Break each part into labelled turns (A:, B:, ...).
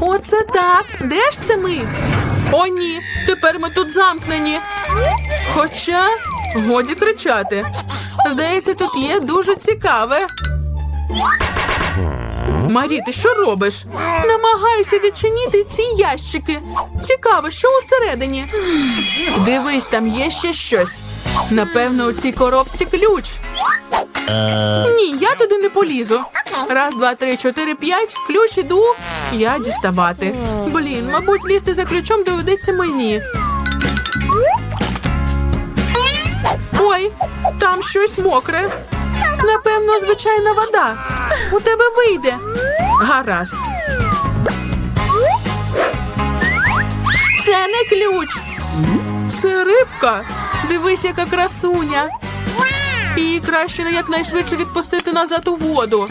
A: Оце так. Де ж це ми? О, ні, тепер ми тут замкнені. Хоча годі кричати. Здається, тут є дуже цікаве. Марі, ти що робиш? Намагаюся відчинити ці ящики. Цікаво, що усередині. Дивись, там є ще щось. Напевно, у цій коробці ключ. Ні, я туди не полізу. Раз, два, три, чотири, п'ять. Ключ іду. Я діставати. Блін, мабуть, лізти за ключом доведеться мені. Ой, там щось мокре. Напевно, звичайна вода. У тебе вийде. Гаразд. Це не ключ. Це рибка. Дивись, яка красуня. Її краще не якнайшвидше відпустити назад у воду.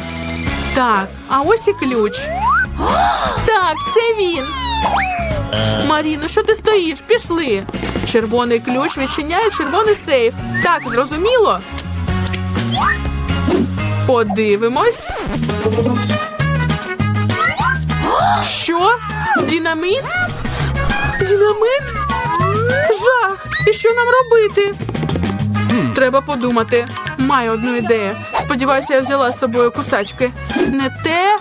A: Так, а ось і ключ. Так, це він. Маріно, що ти стоїш? Пішли. Червоний ключ відчиняє червоний сейф. Так, зрозуміло? Подивимось. Що? Динаміт? Динамит? Жах! І що нам робити? Треба подумати. Маю одну ідею. Сподіваюся, я взяла з собою кусачки. Не те.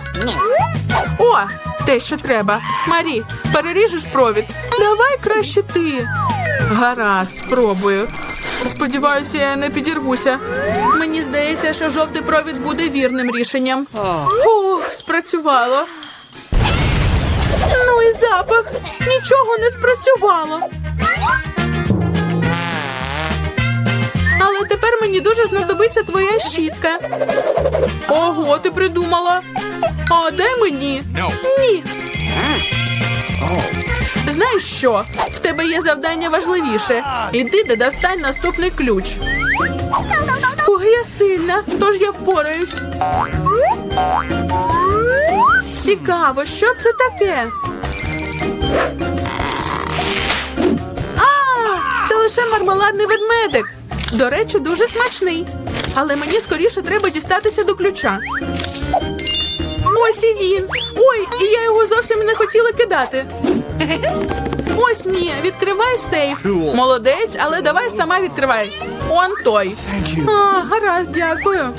A: О, те, що треба. Марі, переріжеш провід. Давай краще ти. Гаразд, спробую. Сподіваюся, я не підірвуся. Мені здається, що жовтий провід буде вірним рішенням. Фух, спрацювало. Ну і запах. Нічого не спрацювало. Але тепер мені дуже знадобиться твоя щітка. Ого, ти придумала. А де мені? Ні. Знаєш що? В тебе є завдання важливіше. Іди де достань наступний ключ. Ой, я сильна, тож я впораюсь. Цікаво, що це таке? А, це лише мармеладний ведмедик. До речі, дуже смачний. Але мені скоріше треба дістатися до ключа. Ось і він. Ой, і я його хотіла кидати. Ось Мія, відкривай сейф. Молодець, але давай сама відкривай. Он той. А, гаразд, дякую.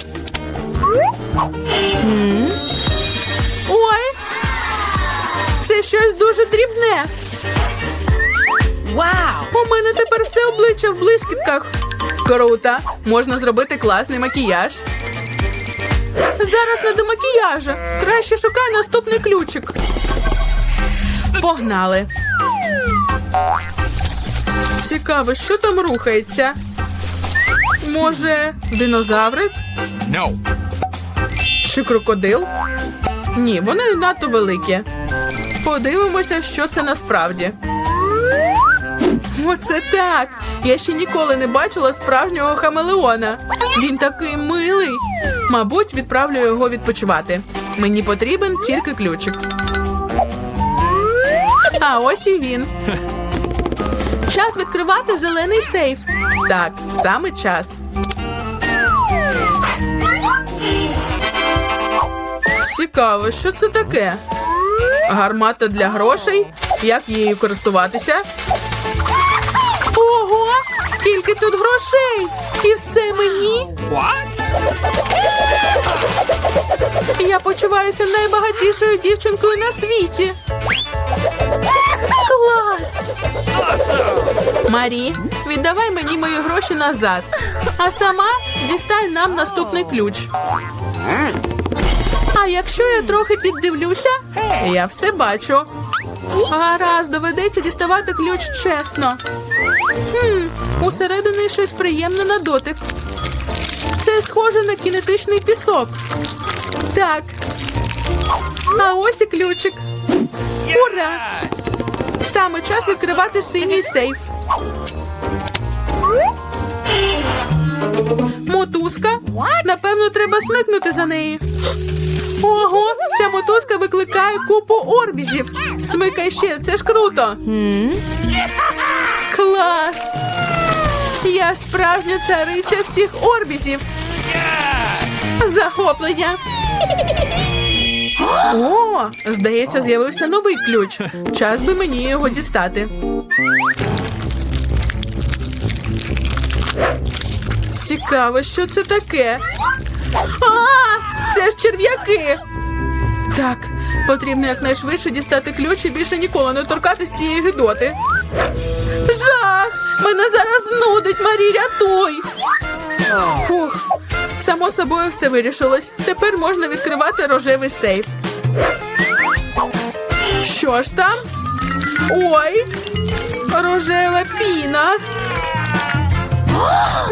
A: Ой. Це щось дуже дрібне.
B: Wow!
A: У мене тепер все обличчя в блискітках. Круто! Можна зробити класний макіяж. Зараз не до макіяжа. Краще шукай наступний ключик. Погнали. Цікаво, що там рухається. Може, динозаврик?
C: No.
A: Чи крокодил? Ні, вони надто великі. Подивимося, що це насправді. Оце так! Я ще ніколи не бачила справжнього хамелеона. Він такий милий. Мабуть, відправлю його відпочивати. Мені потрібен тільки ключик. А ось і він. Час відкривати зелений сейф. Так, саме час. Цікаво, що це таке? Гармата для грошей? Як її користуватися? Ого! Скільки тут грошей! І все мені!
C: What?
A: Я почуваюся найбагатішою дівчинкою на світі. Марі, віддавай мені мої гроші назад, а сама дістай нам наступний ключ. А якщо я трохи піддивлюся, я все бачу. Гаразд, доведеться діставати ключ чесно. Хм, усередині щось приємне на дотик. Це схоже на кінетичний пісок. Так. А ось і ключик. Ура! Саме час відкривати синій сейф. Мотузка? Напевно, треба смикнути за неї. Ого, ця мотузка викликає купу орбізів. Смикай ще, це ж круто. Клас! Я справжня цариця всіх орбізів. Захоплення. О, здається, з'явився новий ключ. Час би мені його дістати. Цікаво, що це таке. А, це ж черв'яки. Так, потрібно якнайшвидше дістати ключ і більше ніколи не торкатись цієї гидоти. Жах! Мене зараз нудить, Марі, рятуй! Фух, само собою все вирішилось. Тепер можна відкривати рожевий сейф. Що ж там? Ой, рожева піна.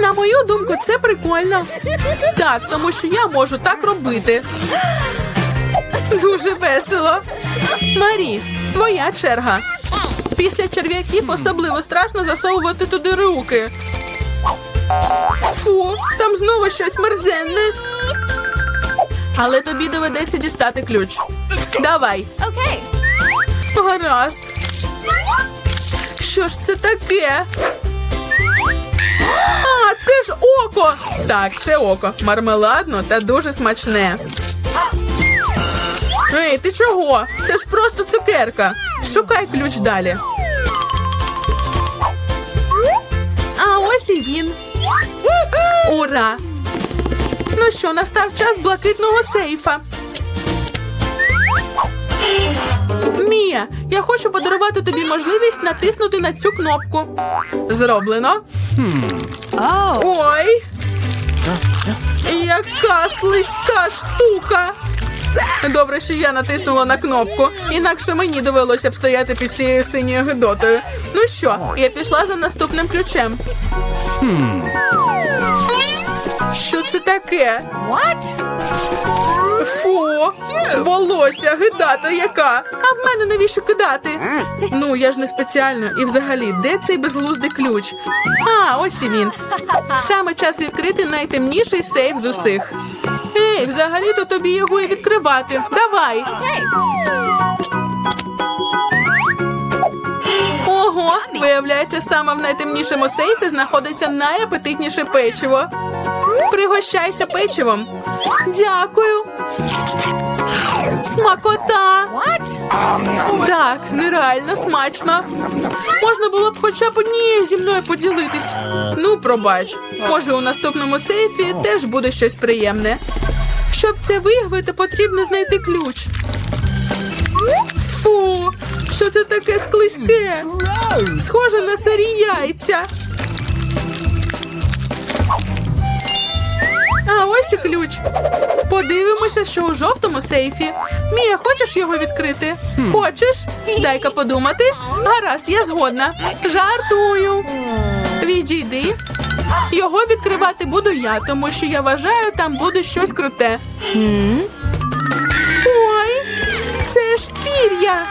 A: На мою думку, це прикольно. Так, тому що я можу так робити. Дуже весело. Марі, твоя черга. Після черв'яків особливо страшно засовувати туди руки. Фу, там знову щось мерзенне. Але тобі доведеться дістати ключ. Давай.
B: Okay.
A: Гаразд. Що ж це таке? А, це ж око. Так, це око. Мармеладно та дуже смачне. Ей, ти чого? Це ж просто цукерка. Шукай ключ далі. А ось і він. Ура! Ну що, настав час блакитного сейфа. Мія, я хочу подарувати тобі можливість натиснути на цю кнопку. Зроблено. Ой. Яка слизька штука. Добре, що я натиснула на кнопку, інакше мені довелося б стояти під цією синьою гидотою. Ну що, я пішла за наступним ключем. Що це таке?
B: What?
A: Фу, волосся, гидата яка. А в мене навіщо кидати? Ну, я ж не спеціально. І взагалі, де цей безглуздий ключ? А, ось і він. Саме час відкрити найтемніший сейф з усіх. Ей, взагалі-то тобі його і відкривати. Давай. Ого, виявляється, саме в найтемнішому сейфі знаходиться найапетитніше печиво. Пригощайся печивом. Дякую. Смакота. Так, нереально смачно. Можна було б хоча б однією зі мною поділитись. Ну, пробач. Може, у наступному сейфі теж буде щось приємне. Щоб це виявити, потрібно знайти ключ. Що це таке склизьке? Схоже на сирі яйця. А ось і ключ. Подивимося, що у жовтому сейфі. Мія, хочеш його відкрити? Хочеш? Дай-ка подумати. Гаразд, я згодна. Жартую. Відійди. Його відкривати буду я, тому що я вважаю, там буде щось круте. Це пір'я.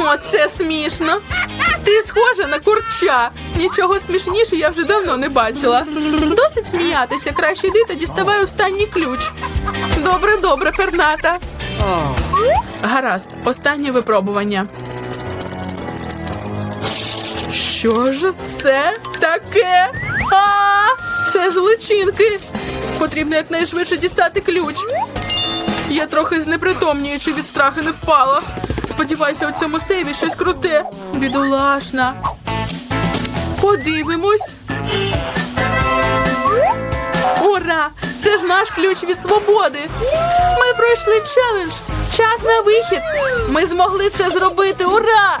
A: Оце смішно. Ти схожа на курча. Нічого смішніше я вже давно не бачила. Досить сміятися. Краще йди та діставай останній ключ. Добре, добре, перната. Гаразд, останнє випробування. Що ж це таке? А, це ж личинки. Потрібно якнайшвидше дістати ключ. Я трохи знепритомнюючи від страху не впала. Сподіваюся, у цьому сейві щось круте. Бідолашна. Подивимось. Ура! Це ж наш ключ від свободи. Ми пройшли челендж. Час на вихід. Ми змогли це зробити. Ура!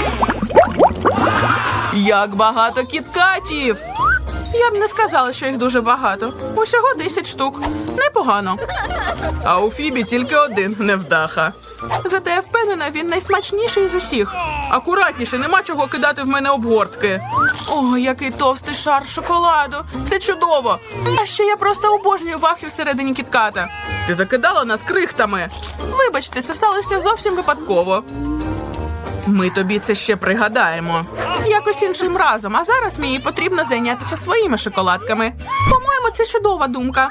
A: Як багато кіткатів! Я б не сказала, що їх дуже багато. Усього 10 штук. Непогано. А у Фібі тільки один невдаха. Зате я впевнена, він найсмачніший з усіх. Акуратніше, нема чого кидати в мене обгортки. О, який товстий шар шоколаду. Це чудово. А ще я просто обожнюю вахи всередині кітката. Ти закидала нас крихтами. Вибачте, це сталося зовсім випадково. Ми тобі це ще пригадаємо. Якось іншим разом, а зараз мені потрібно зайнятися своїми шоколадками. По-моєму, це чудова думка.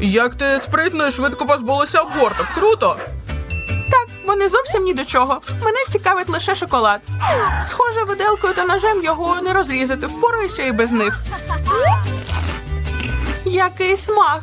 A: Як ти спритно і швидко позбулася обгорток. Круто. Так, вони зовсім ні до чого. Мене цікавить лише шоколад. Схоже, виделкою та ножем його не розрізати. Впораюся і без них. Який смак!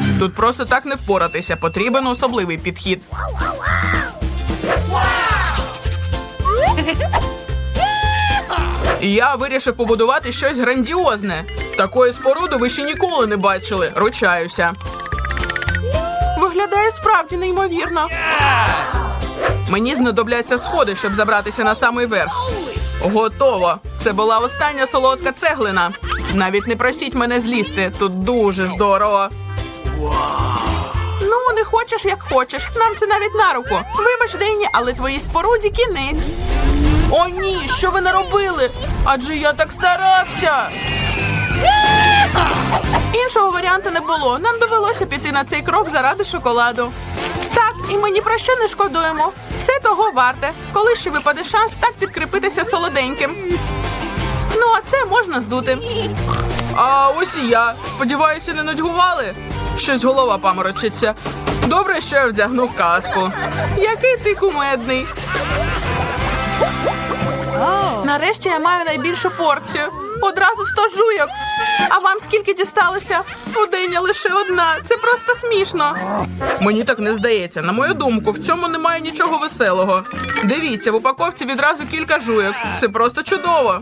A: Тут просто так не впоратися. Потрібен особливий підхід. Я вирішив побудувати щось грандіозне. Такої споруди ви ще ніколи не бачили. Ручаюся. Виглядає справді неймовірно. Мені знадобляться сходи, щоб забратися на самий верх. Готово. Це була остання солодка цеглина. Навіть не просіть мене злізти. Тут дуже здорово. Ну, не хочеш, як хочеш. Нам це навіть на руку. Вибач, Денні, але твоїй споруді кінець. О, ні, що ви наробили? Адже я так старався. Іншого варіанту не було. Нам довелося піти на цей крок заради шоколаду. Так, і ми ні про що не шкодуємо. Це того варте, коли ще випаде шанс так підкріпитися солоденьким. Ну, а це можна здути. А ось і я. Сподіваюся, не нудьгували. Щось голова паморочиться. Добре, що я вдягнув каску. Який ти кумедний. Нарешті я маю найбільшу порцію. Одразу сто жуйок. А вам скільки дісталося? Пудиня лише одна. Це просто смішно. Мені так не здається. На мою думку, в цьому немає нічого веселого. Дивіться, в упаковці відразу кілька жуйок. Це просто чудово.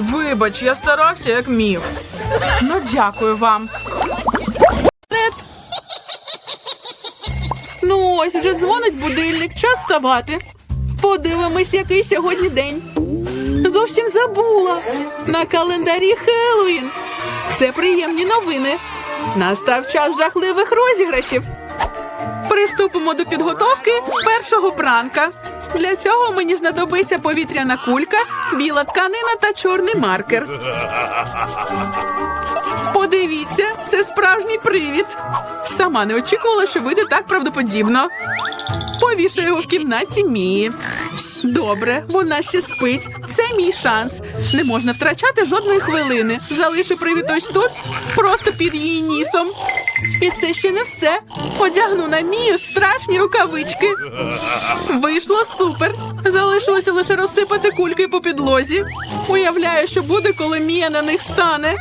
A: Вибач, я старався як міг. Ну, дякую вам. Ну ось вже дзвонить будильник, час вставати. Подивимось, який сьогодні день. Зовсім забула. На календарі Хеллоуін. Це приємні новини. Настав час жахливих розіграшів. Приступимо до підготовки першого пранка. Для цього мені знадобиться повітряна кулька, біла тканина та чорний маркер. Подивіться, це справжній привід. Сама не очікувала, що вийде так правдоподібно. Повішу його в кімнаті Мії. Добре, вона ще спить. Це мій шанс. Не можна втрачати жодної хвилини. Залишу привід ось тут, просто під її нісом. І це ще не все. Одягну на Мію страшні рукавички. Вийшло супер. Залишилося лише розсипати кульки по підлозі. Уявляю, що буде, коли Мія на них стане.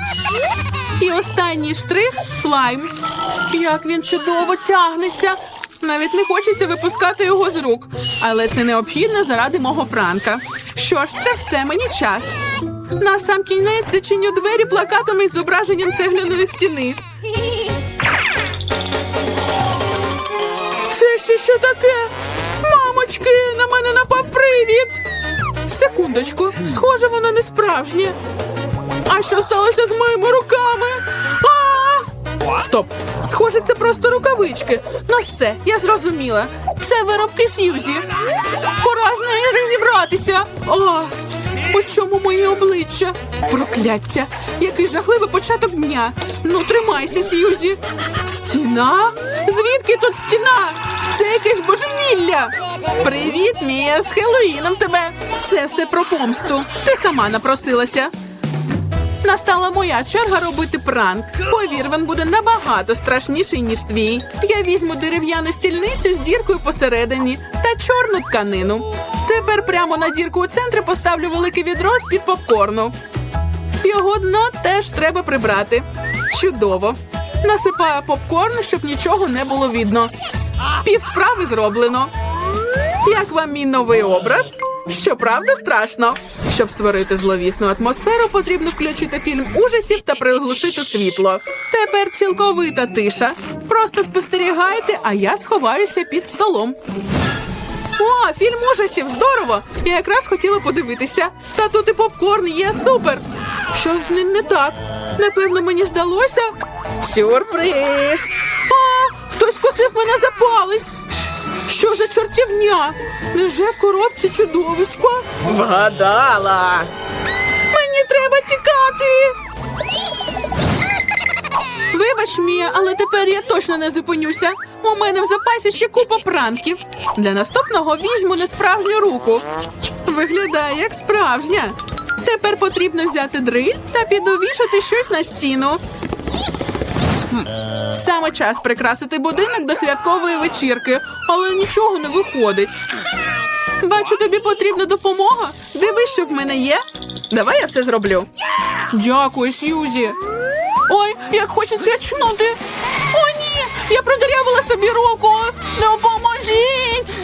A: І останній штрих слайм. Як він чудово тягнеться. Навіть не хочеться випускати його з рук, але це необхідно заради мого пранка. Що ж, це все мені час. На сам кінець зачиню двері плакатами із зображенням цегляної стіни. Ще що таке? Мамочки, на мене напав привід. Секундочку, схоже, воно не справжнє. А що сталося з моїми руками? А! Стоп! Схоже, це просто рукавички. Ну все, я зрозуміла. Це виробки Сьюзі. Пора з нею розібратися. О, У чому моє обличчя? Прокляття! Який жахливий початок дня. Ну, тримайся, Сьюзі. Стіна? Звідки тут стіна? Це якесь божевілля. Привіт, Мія, з Хеллоїном тебе. Це все про помсту. Ти сама напросилася. Настала моя черга робити пранк. Повір, він буде набагато страшніший, ніж твій. Я візьму дерев'яну стільницю з діркою посередині та чорну тканину. Тепер прямо на дірку у центрі поставлю велике відро з під попкорну. Його дно теж треба прибрати. Чудово. Насипаю попкорн, щоб нічого не було видно. Пів справи зроблено. Як вам мій новий образ? Щоправда, страшно. Щоб створити зловісну атмосферу, потрібно включити фільм ужасів та приглушити світло. Тепер цілковита тиша. Просто спостерігайте, а я сховаюся під столом. О, фільм ужасів, здорово! Я якраз хотіла подивитися. Та тут і попкорн є супер. Що з ним не так? Напевно, мені здалося. Сюрприз! А, хтось кусив мене за палець. Що за чортівня? Неже в коробці чудовисько?
B: Вгадала.
A: Мені треба тікати. Вибач, Мія, але тепер я точно не зупинюся. У мене в запасі ще купа пранків. Для наступного візьму несправжню руку. Виглядає як справжня. Тепер потрібно взяти дриль та підовішати щось на стіну. Саме час прикрасити будинок до святкової вечірки, але нічого не виходить. Бачу, тобі потрібна допомога. Дивись, що в мене є. Давай я все зроблю. Дякую, Сьюзі. Ой, як хочеться чнути. Я продирявила собі руку. Допоможіть!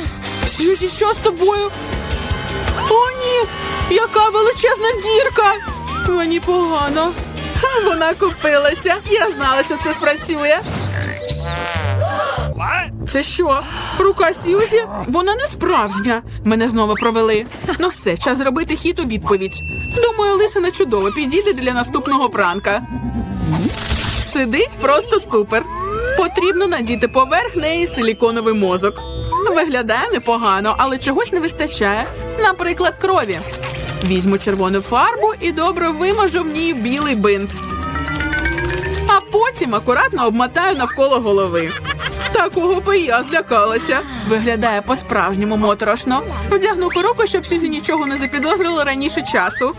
A: Сьюзі, що з тобою? О, ні! Яка величезна дірка! Мені погано. Вона купилася. Я знала, що це спрацює. Це що? Рука Сьюзі? Вона не справжня. Мене знову провели. Ну все, час зробити хід у відповідь. Думаю, лисина чудово підійде для наступного пранка. Сидить просто супер. Потрібно надіти поверх неї силіконовий мозок. Виглядає непогано, але чогось не вистачає. Наприклад, крові. Візьму червону фарбу і добре вимажу в ній білий бинт. А потім акуратно обмотаю навколо голови. Такого би я злякалася. Виглядає по-справжньому моторошно. Вдягну перуку, щоб Сюзі нічого не запідозрила раніше часу.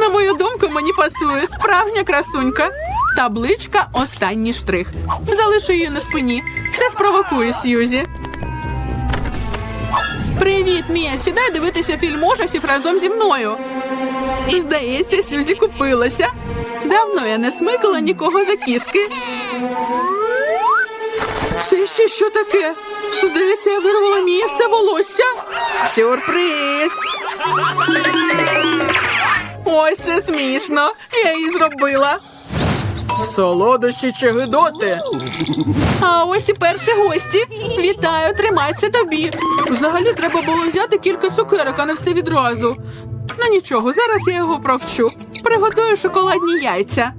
A: На мою думку, мені пасує справжня красунька. Табличка останній штрих. Залишу її на спині. Це спровокує Сьюзі. Привіт, Мія. Сідай дивитися фільм ужасів разом зі мною. Здається, Сюзі купилася. Давно я не смикала нікого за кіски. Це ще що таке? Здається, я вирвала Мія все волосся. Сюрприз! Ось це смішно. Я її зробила. Солодощі чи гидоти. А ось і перші гості. Вітаю, тримай це тобі. Взагалі треба було взяти кілька цукерок, а не все відразу. Ну нічого, зараз я його провчу. Приготую шоколадні яйця.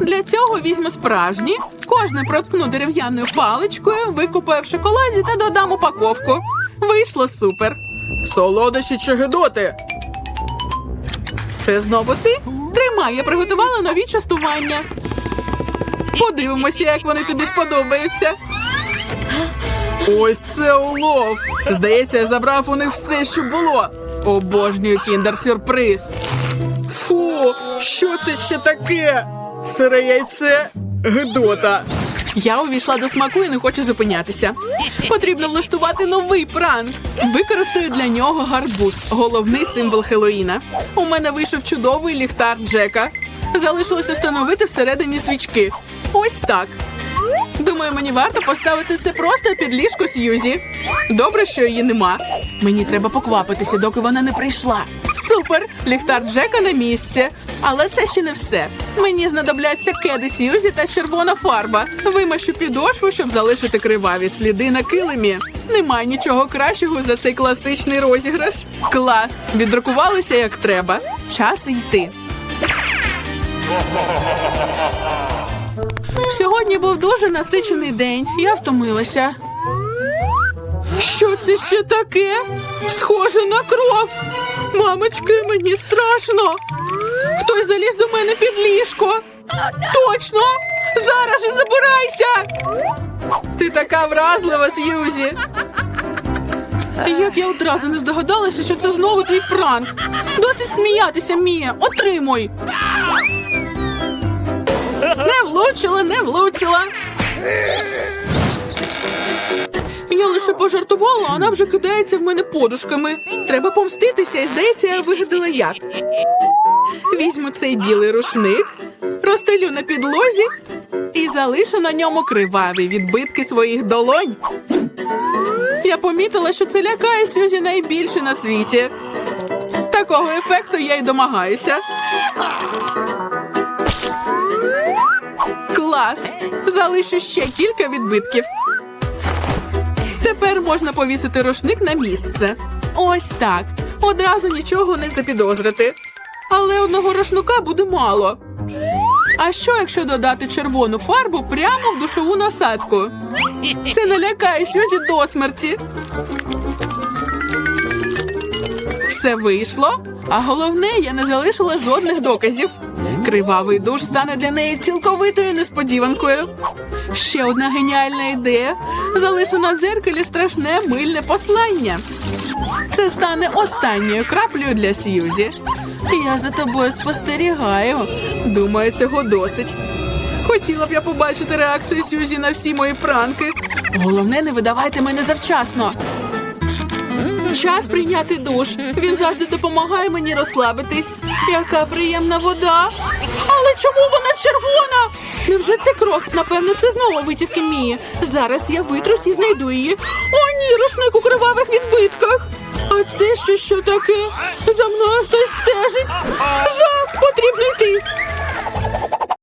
A: Для цього візьму справжні, кожне проткну дерев'яною паличкою, викупаю в шоколаді та додам упаковку. Вийшло супер. Солодощі чи гидоти. Це знову ти? Тримай, я приготувала нові частування. Подивимося, як вони тобі сподобаються. Ось це улов. Здається, я забрав у них все, що було. Обожнюю кіндер-сюрприз. Фу, що це ще таке? Сире яйце Гидота. Я увійшла до смаку і не хочу зупинятися. Потрібно влаштувати новий пранк. Використаю для нього гарбуз, головний символ Хеллоїна. У мене вийшов чудовий ліхтар Джека. Залишилося встановити всередині свічки. Ось так. Думаю, мені варто поставити це просто під ліжко Сьюзі. Добре, що її нема. Мені треба поквапитися, доки вона не прийшла. Супер! Ліхтар Джека на місці. Але це ще не все. Мені знадобляться кеди Сьюзі та червона фарба. Вимащу підошву, щоб залишити криваві сліди на килимі. Немає нічого кращого за цей класичний розіграш. Клас! Віддрукувалися як треба. Час йти. Сьогодні був дуже насичений день. Я втомилася. Що це ще таке? Схоже на кров. Мамочки, мені страшно. Хтось заліз до мене під ліжко. Точно! Зараз же забирайся! Ти така вразлива, Сьюзі. Як я одразу не здогадалася, що це знову твій пранк. Досить сміятися, Мія. Отримуй. Не влучила, не влучила. Я лише пожартувала, а вона вже кидається в мене подушками. Треба помститися, і здається, я вигадала як. Візьму цей білий рушник, розстелю на підлозі і залишу на ньому криваві відбитки своїх долонь. Я помітила, що це лякає Сюзі найбільше на світі. Такого ефекту я й домагаюся. Клас! Залишу ще кілька відбитків. Тепер можна повісити рушник на місце. Ось так. Одразу нічого не запідозрити. Але одного рушника буде мало. А що, якщо додати червону фарбу прямо в душову насадку? Це налякає Сюзі до смерті. Все вийшло, а головне, я не залишила жодних доказів. Кривавий душ стане для неї цілковитою несподіванкою. Ще одна геніальна ідея. Залишу на дзеркалі страшне мильне послання. Це стане останньою краплею для Сьюзі. Я за тобою спостерігаю. Думаю, цього досить. Хотіла б я побачити реакцію Сьюзі на всі мої пранки. Головне, не видавайте мене завчасно. Час прийняти душ. Він завжди допомагає мені розслабитись. Яка приємна вода. Але чому вона червона? Невже це кров? Напевно, це знову витівки Мії. Зараз я витрусь і знайду її. О, ні, рушник у кривавих відбитках. А це ще що таке? За мною хтось стежить. Жах, потрібно йти.